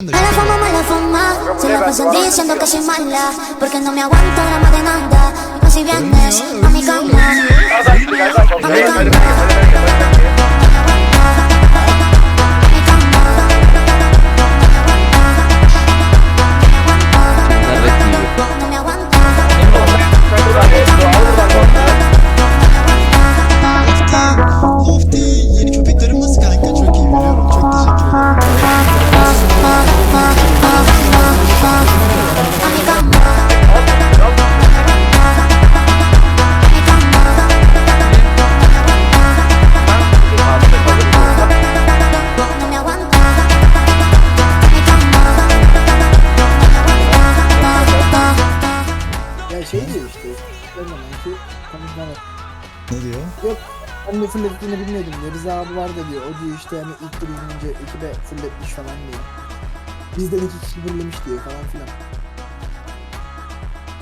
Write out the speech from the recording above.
Me la fama, me la fama. Se la pasan diciendo que soy mala Porque no me aguanto drama de nada. Y si vienes a mi cama şey diyor işte. Zamanki konuşmalar. Ne diyor? Yok ben de fullettiğini bilmiyordum diyor. Rıza abi var da diyor. O diyor işte hani ilk tur inince ekibe fulletmiş falan diyor. Bizden iki kişi fullemiş diyor falan filan.